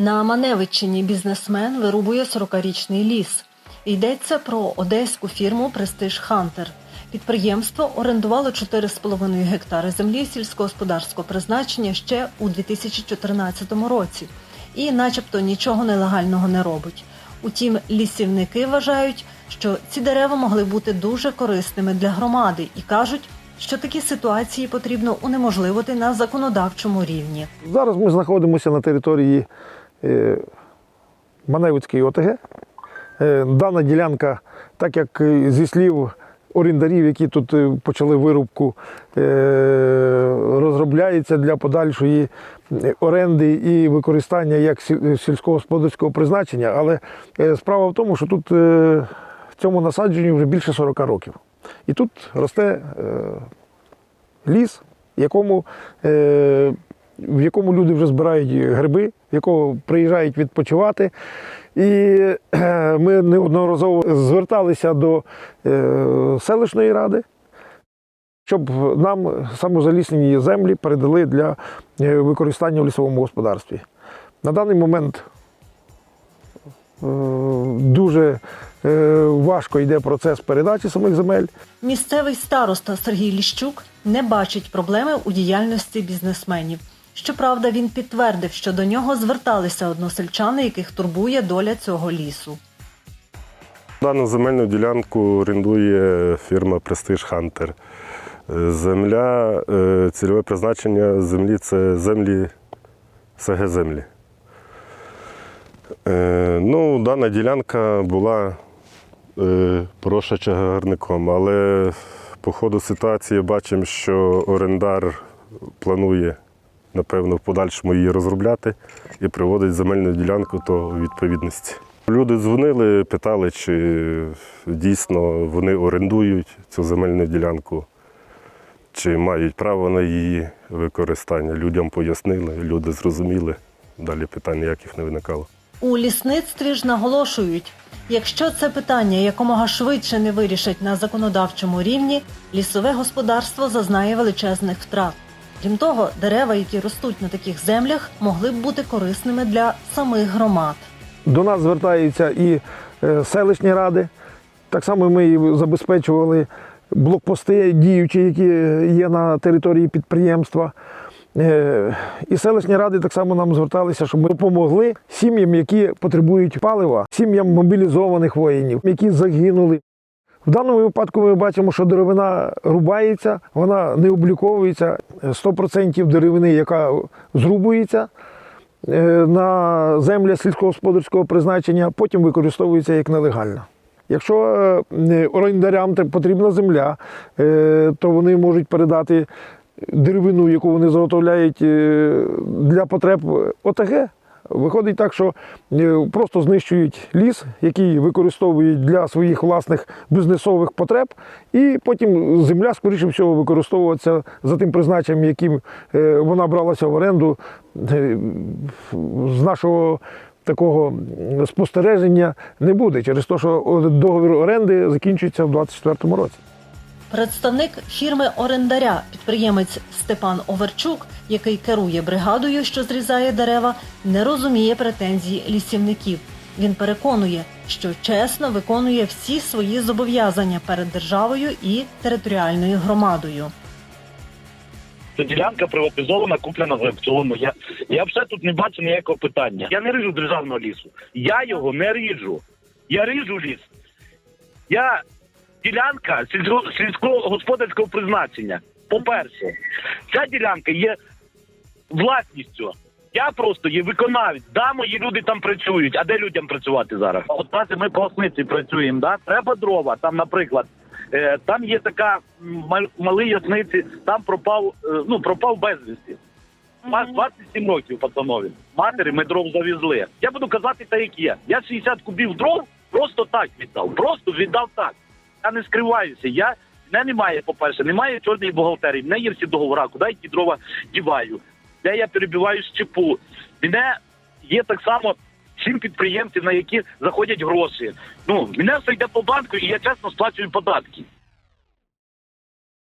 На Маневичині бізнесмен вирубує 40-річний ліс. Йдеться про одеську фірму Престиж Хантер. Підприємство орендувало 4,5 гектари землі сільськогосподарського призначення ще у 2014 році і, начебто, нічого нелегального не робить. Утім, лісівники вважають, що ці дерева могли бути дуже корисними для громади і кажуть, що такі ситуації потрібно унеможливити на законодавчому рівні. Зараз ми знаходимося на території е, Маневицької ОТГ. Е, Дана ділянка, так як е, зі слів орендарів, які тут почали вирубку, розробляється для подальшої оренди і використання як сільськогосподарського призначення. Але справа в тому, що тут е, цьому насадженню вже більше 40 років. І тут росте ліс, якому, в якому люди вже збирають гриби, в якого приїжджають відпочивати. І е, ми неодноразово зверталися до е, селищної ради, щоб нам самозаліснені землі передали для е, використання в лісовому господарстві. На даний момент дуже важко йде процес передачі самих земель. Місцевий староста Сергій Ліщук не бачить проблеми у діяльності бізнесменів. Щоправда, він підтвердив, що до нього зверталися односельчани, яких турбує доля цього лісу. Дану земельну ділянку орендує фірма Хантер. Е, Земля, е, цільове призначення землі це землі СГ землі. Е, Ну, дана ділянка була е, поросша чагарником, але по ходу ситуації бачимо, що орендар планує, напевно, в подальшому її розробляти і приводить земельну ділянку до відповідності. Люди дзвонили, питали, чи дійсно вони орендують цю земельну ділянку, чи мають право на її використання. Людям пояснили, люди зрозуміли. Далі питань ніяких не виникало. У лісництві ж наголошують, якщо це питання якомога швидше не вирішать на законодавчому рівні, лісове господарство зазнає величезних втрат. Крім того, дерева, які ростуть на таких землях, могли б бути корисними для самих громад. До нас звертаються і е, селищні ради. Так само ми забезпечували блокпости діючі, які є на території підприємства. Е, І селищні ради так само нам зверталися, щоб ми допомогли сім'ям, які потребують палива, сім'ям мобілізованих воїнів, які загинули. В даному випадку ми бачимо, що деревина рубається, вона не обліковується. 100% деревини, яка зрубується, е, на землі сільськогосподарського призначення, потім використовується як нелегальна. Якщо е, орендарям потрібна земля, е, то вони можуть передати деревину, яку вони заготовляють е, для потреб ОТГ. Виходить так, що е, просто знищують ліс, який використовують для своїх власних бізнесових потреб, і потім земля, скоріше всього, використовується за тим призначенням, яким е, вона бралася в оренду е, з нашого такого спостереження не буде через те, що договір оренди закінчується в 2024 році. Представник фірми орендаря, підприємець Степан Оверчук, який керує бригадою, що зрізає дерева, не розуміє претензій лісівників. Він переконує, що чесно виконує всі свої зобов'язання перед державою і територіальною громадою. Ця ділянка приватизована, куплена з аукціону. Я, я все тут не бачу ніякого питання. Я не ріжу державного лісу. Я його не ріжу. Я ріжу ліс. Я ділянка сільсько- сільськогосподарського призначення. По-перше, ця ділянка є власністю. Я просто є виконавець. Да, мої люди там працюють. А де людям працювати зараз? От бачите, ми по осниці працюємо. Да? Треба дрова. Там, наприклад, е, там є така малий ясниці, там пропав, е, ну пропав безвісті. Ма- 27 років пацанові. Матері ми дров завезли. Я буду казати так, як є. Я 60 кубів дров просто так віддав. Просто віддав так. Я не скриваюся. Я мене немає, по-перше, немає чорної бухгалтерії. Мене є всі договори, куди я ті дрова діваю, де я перебиваю щепу. Мене є так само сім підприємців, на які заходять гроші. Ну, мене все йде по банку, і я чесно сплачую податки.